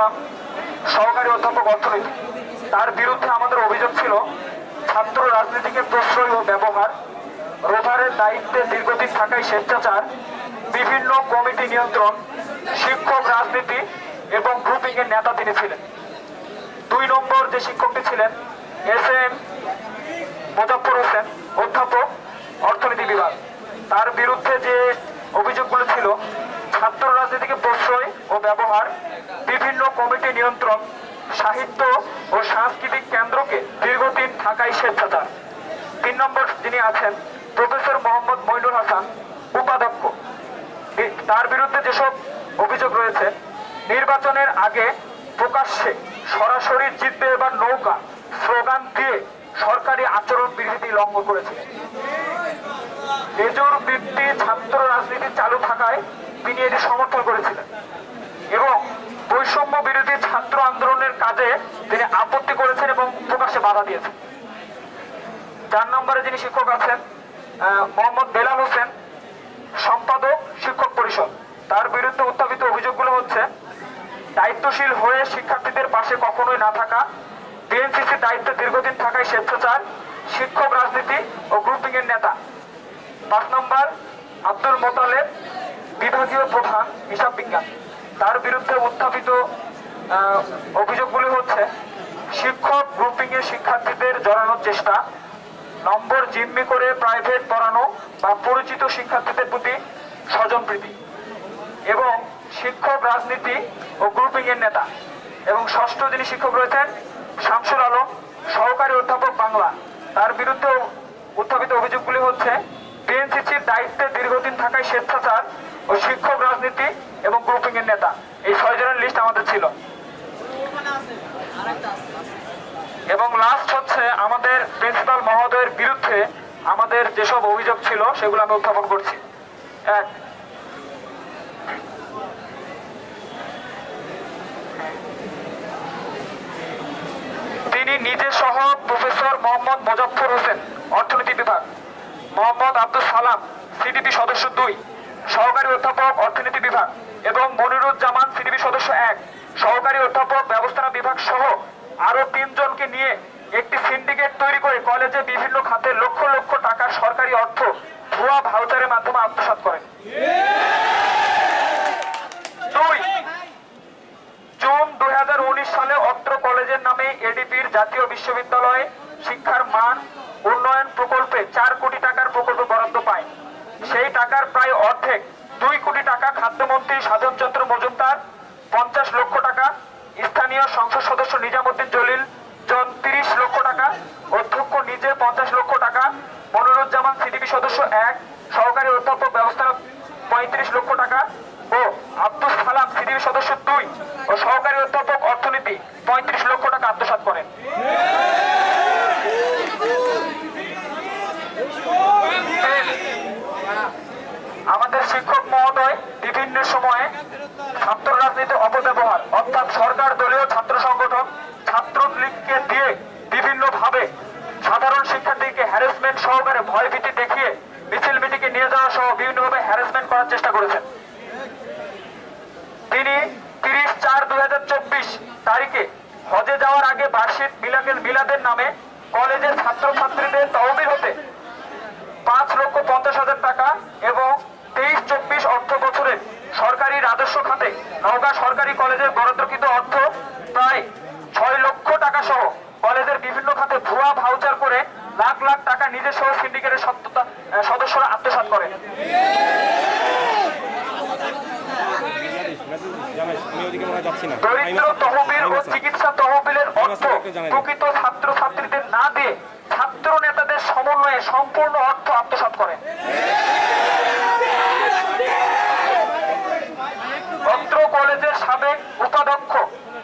সালাম সহকারী অধ্যাপক অর্থনীতি। তার বিরুদ্ধে আমাদের অভিযোগ ছিল, ছাত্র রাজনীতিকে প্রশ্রয় ও ব্যবহার, রোভারের দায়িত্বে দীর্ঘদিন থাকায় স্বেচ্ছাচার, বিভিন্ন কমিটি নিয়ন্ত্রণ, শিক্ষক রাজনীতি এবং গ্রুপিং এর নেতা তিনি ছিলেন। দুই নম্বর যে শিক্ষকটি ছিলেন, এস এম মোজাফর হোসেন, অধ্যাপক, অর্থনীতি বিভাগ। তার বিরুদ্ধে যে অভিযোগগুলো ছিল, ছাত্র রাজনীতিকে প্রশ্রয় ও ব্যবহার বিভিন্ন কমিটি নিয়ন্ত্রণ সাহিত্য ও সাংস্কৃতিক কেন্দ্রকে দীর্ঘদিন থাকায় স্বেচ্ছাচার। তিন নম্বর যিনি আছেন, প্রফেসর মোহাম্মদ মইনুল হাসান, উপাধ্যক্ষ। তার বিরুদ্ধে যেসব অভিযোগ রয়েছে, নির্বাচনের আগে প্রকাশ্যে সরাসরি জিতবে এবার নৌকা, স্লোগান দিয়ে সরকারি আচরণ বিধি লঙ্ঘন করেছে। এজোর বৃত্তি ছাত্র রাজনীতি চালু থাকায় তিনি এটি সমর্থন করেছিলেন এবং বৈষম্য বিরোধী ছাত্র আন্দোলনের কাজে তিনি আপত্তি করেছেন এবং প্রকাশ্যে বাধা দিয়েছেন। চার নম্বরে যিনি শিক্ষক আছেন মোহাম্মদ বেলাল হোসেন, সম্পাদক শিক্ষক পরিষদ। তার বিরুদ্ধে উত্থাপিত অভিযোগগুলো হচ্ছে, দায়িত্বশীল হয়ে শিক্ষার্থীদের পাশে কখনোই না থাকা বিএনসিসি দায়িত্বে দীর্ঘদিন থাকায় স্বেচ্ছাচার, শিক্ষক রাজনীতি ও গ্রুপিং এর নেতা। পাঁচ নম্বর, আব্দুল মোতালেব, বিভাগীয় প্রধান, হিসাব বিজ্ঞান। তার বিরুদ্ধে উত্থাপিত অভিযোগগুলি হচ্ছে, শিক্ষক গ্রুপিং এর শিক্ষার্থীদের জড়ানোর চেষ্টা, নম্বর জিম্মি করে প্রাইভেট পড়ানো বা পরিচিত শিক্ষার্থীদের প্রতি স্বজনপ্রীতি এবং শিক্ষক, রাজনীতি ও গ্রুপিং এর নেতা, এবং ষষ্ঠ যিনি শিক্ষক রয়েছেন, শামসুল আলম, সহকারী অধ্যাপক বাংলা। তার বিরুদ্ধে উত্থাপিত অভিযোগগুলি হচ্ছে, বিএনসিসির দায়িত্বে দীর্ঘদিন থাকায় স্বেচ্ছাচার ও শিক্ষক, রাজনীতি এবং গ্রুপিং এর নেতা। এই ছয় জনের লিস্ট আমাদের ছিল। এবং লাস্ট হচ্ছে আমাদের প্রিন্সিপাল মহোদয়ের বিরুদ্ধে আমাদের যেসব অভিযোগ ছিল, সেগুলো আমি উত্থাপন করছি। এক। তিনি নিজে সহ প্রফেসর মোহাম্মদ মোজাফর হোসেন, অর্থনীতি বিভাগ, মোহাম্মদ আব্দুল সালাম সিডিপি সদস্য দুই, সহকারী অধ্যাপক, অর্থনীতি বিভাগ এবং মনিরুজ্জামান সিডিপি সদস্য এক, সহকারী অধ্যাপক, ব্যবস্থাপনা বিভাগ সহ আরও তিনজনকে নিয়ে একটি সিন্ডিকেট তৈরি করে কলেজে বিভিন্ন খাতে লক্ষ লক্ষ টাকা সরকারি অর্থ ভুয়া ভাউচারের মাধ্যমে আত্মসাৎ করেন। দুই, জুন দুই সালে অত্র কলেজের নামে জাতীয় বিশ্ববিদ্যালয়ে শিক্ষার মান, উন্নয়ন প্রকল্পে চার কোটি টাকার প্রকল্প বরাদ্দ পায়। সেই টাকার প্রায় অর্ধেক দুই কোটি টাকা খাদ্যমন্ত্রী সাধন চন্দ্র মজুমদার পঞ্চাশ লক্ষ টাকা স্থানীয় সংসদ সদস্য নিজামুদ্দিন জলিল, জন তিরিশ লক্ষ টাকা, অধ্যক্ষ নিজে পঞ্চাশ লক্ষ টাকা, মনিরুজ্জামান সিডিবি সদস্য এক, সহকারী অধ্যাপক ব্যবস্থা পঁয়ত্রিশ লক্ষ টাকা ও আব্দুল সালাম সিডিবি সদস্য দুই ও সহকারী অধ্যাপক অর্থনীতি পঁয়ত্রিশ লক্ষ টাকা আত্মসাৎ করেন। আমাদের শিক্ষক মহোদয় বিভিন্ন সময়ে ছাত্র রাজনীতির অপব্যবহার অর্থাৎ সরকার দলীয় ছাত্র সংগঠন ছাত্র লীগকে দিয়ে বিভিন্ন ভাবে সাধারণ শিক্ষার্থীকে হ্যারাসমেন্ট সহকারে ভয়ভীতি দেখিয়ে মিছিল মিটিংয়ে নিয়ে যাওয়া সহ বিভিন্নভাবে হ্যারাসমেন্ট করার চেষ্টা করেছেন। তিনি তিরিশ চার দুই তারিখে হজে যাওয়ার আগে বার্ষিক মিলাকের মিলাদের নামে কলেজের ছাত্রছাত্রীদের তহবিল হতে পাঁচ লক্ষ পঞ্চাশ হাজার টাকা এবং তেইশ চব্বিশ অর্থ বছরে রাজস্ব খাতে নওগাঁ সরকারি কলেজের বরাদ্দকৃত অর্থ প্রায় ছয় লক্ষ টাকা সহ কলেজের বিভিন্ন খাতে ভুয়া ভাউচার করে লাখ লাখ টাকা নিজের সহ সিন্ডিকেটের সদস্যরা যাচ্ছি না দরিদ্র তহবিল ও চিকিৎসা তহবিলের অর্থ। প্রকৃত না দিয়ে সমন্বয়ে সম্পূর্ণ অর্থ আত্মসাৎ করে অত্র কলেজের সাবেক উপাধ্যক্ষ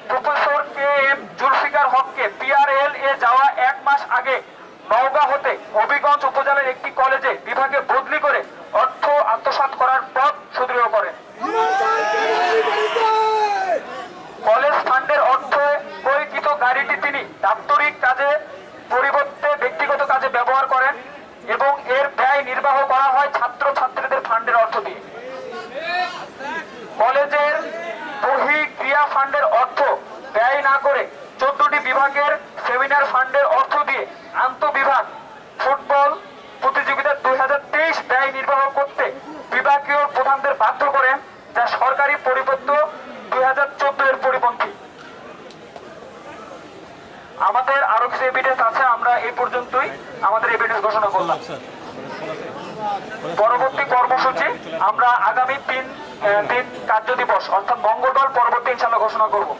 প্রফেসর কে এম জুলফিকার হককে পিআরএল এ যাওয়া এক মাস আগে নওগাঁ হতে হবিগঞ্জ উপজেলার একটি কলেজে বিভাগে বদলি করে অর্থ আত্মসাৎ করার পথ সুদৃঢ় করেন কলেজ ফান্ডের অর্থে পরিচিত গাড়িটি তিনি দাপ্তরিক কাজে, পরিবর্তে ব্যক্তিগত কাজে ব্যবহার করেন এবং এর ব্যয় নির্বাহ করা হয় ছাত্র ছাত্রীদের ফান্ডের অর্থ দিয়ে। কলেজের বহি ক্রিয়া ফান্ডের অর্থ ব্যয় না করে চোদ্দটি বিভাগের সেমিনার ফান্ডের অর্থ দিয়ে আন্তঃবিভাগ ফুটবল প্রতিযোগিতা দুই হাজার তেইশ ব্যয় নির্বাহ করতে বিভাগীয় প্রধানদের বাধ্য করেন যা সরকারি পরিপত্র দুই হাজার চোদ্দ এর পরিপন্থী। আমাদের আরও কিছু এভিডেন্স আছে, আমরা এই পর্যন্তই আমাদের এভিডেন্স ঘোষণা করলাম। পরবর্তী কর্মসূচি, আমরা আগামী তিন দিন কার্য দিবস অর্থাৎ মঙ্গলবার পরবর্তী ইনশাল্লাহ ঘোষণা করব।